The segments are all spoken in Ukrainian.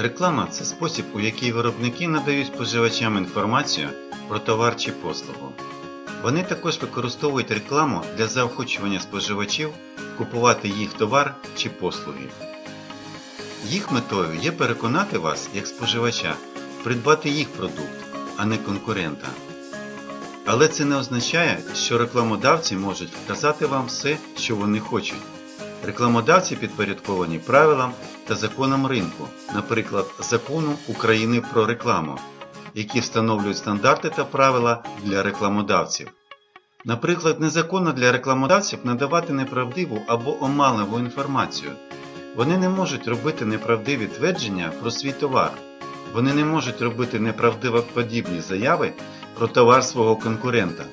Реклама це спосіб, у який виробники надають споживачам інформацію про товар чи послугу. Вони також використовують рекламу для заохочування споживачів купувати їх товар чи послуги. Їх метою є переконати вас, як споживача, придбати їх продукт, а не конкурента. Але це не означає, що рекламодавці можуть вказати вам все, що вони хочуть. Рекламодавці підпорядковані правилам та законам ринку, наприклад, закону України про рекламу, які встановлюють стандарти та правила для рекламодавців. Наприклад, незаконно для рекламодавців надавати неправдиву або оманливу інформацію. Вони не можуть робити неправдиві твердження про свій товар. Вони не можуть робити неправдивоподібні заяви про товар свого конкурента.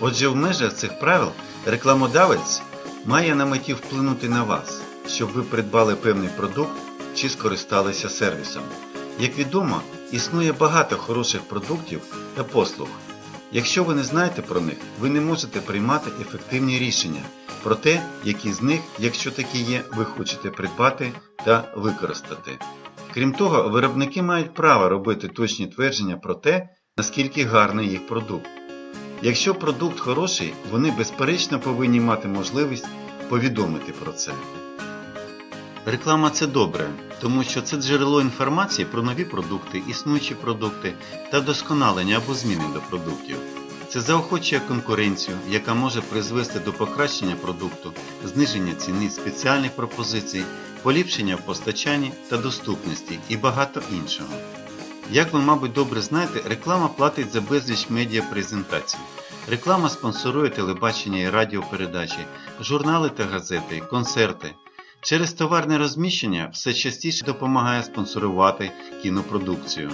Отже, в межах цих правил рекламодавець має на меті вплинути на вас, щоб ви придбали певний продукт чи скористалися сервісом. Як відомо, існує багато хороших продуктів та послуг. Якщо ви не знаєте про них, ви не можете приймати ефективні рішення про те, які з них, якщо такі є, ви хочете придбати та використати. Крім того, виробники мають право робити точні твердження про те, наскільки гарний їх продукт. Якщо продукт хороший, вони безперечно повинні мати можливість повідомити про це. Реклама це добре, тому що це джерело інформації про нові продукти, існуючі продукти та вдосконалення або зміни до продуктів. Це заохочує конкуренцію, яка може призвести до покращення продукту, зниження ціни, спеціальних пропозицій, поліпшення в постачанні та доступності і багато іншого. Як ви, мабуть, добре знаєте, реклама платить за безліч медіапрезентацій. Реклама спонсорує телебачення і радіопередачі, журнали та газети, концерти. Через товарне розміщення все частіше допомагає спонсорувати кінопродукцію.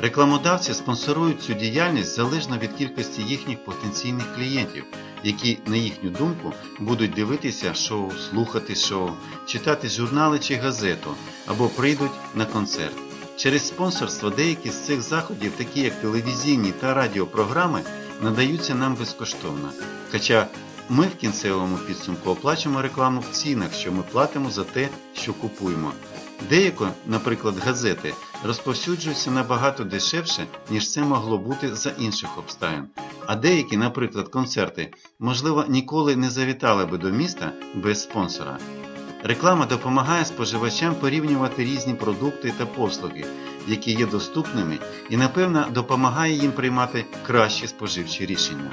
Рекламодавці спонсорують цю діяльність залежно від кількості їхніх потенційних клієнтів, які, на їхню думку, будуть дивитися шоу, слухати шоу, читати журнали чи газету або прийдуть на концерт. Через спонсорство деякі з цих заходів, такі як телевізійні та радіопрограми, надаються нам безкоштовно. Хоча ми в кінцевому підсумку оплачуємо рекламу в цінах, що ми платимо за те, що купуємо. Деяко, наприклад, газети розповсюджуються набагато дешевше, ніж це могло бути за інших обставин. А деякі, наприклад, концерти, можливо, ніколи не завітали би до міста без спонсора. Реклама допомагає споживачам порівнювати різні продукти та послуги, які є доступними, і, напевно, допомагає їм приймати кращі споживчі рішення.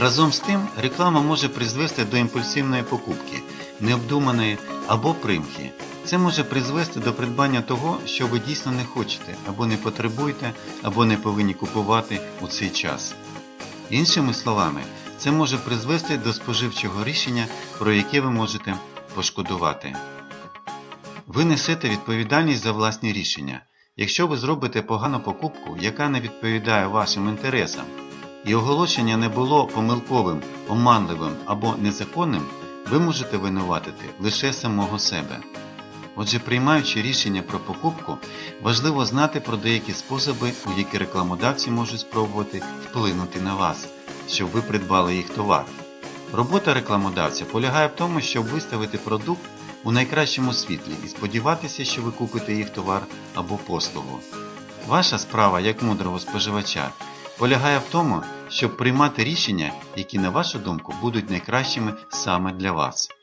Разом з тим, реклама може призвести до імпульсивної покупки, необдуманої або примхи. Це може призвести до придбання того, що ви дійсно не хочете, або не потребуєте, або не повинні купувати у цей час. Іншими словами, це може призвести до споживчого рішення, про яке ви можете пошкодувати. Ви несете відповідальність за власні рішення. Якщо ви зробите погану покупку, яка не відповідає вашим інтересам, і оголошення не було помилковим, оманливим або незаконним, ви можете винуватити лише самого себе. Отже, приймаючи рішення про покупку, важливо знати про деякі способи, у які рекламодавці можуть спробувати вплинути на вас, щоб ви придбали їх товар. Робота рекламодавця полягає в тому, щоб виставити продукт у найкращому світлі і сподіватися, що ви купите їх товар або послугу. Ваша справа як мудрого споживача полягає в тому, щоб приймати рішення, які, на вашу думку, будуть найкращими саме для вас.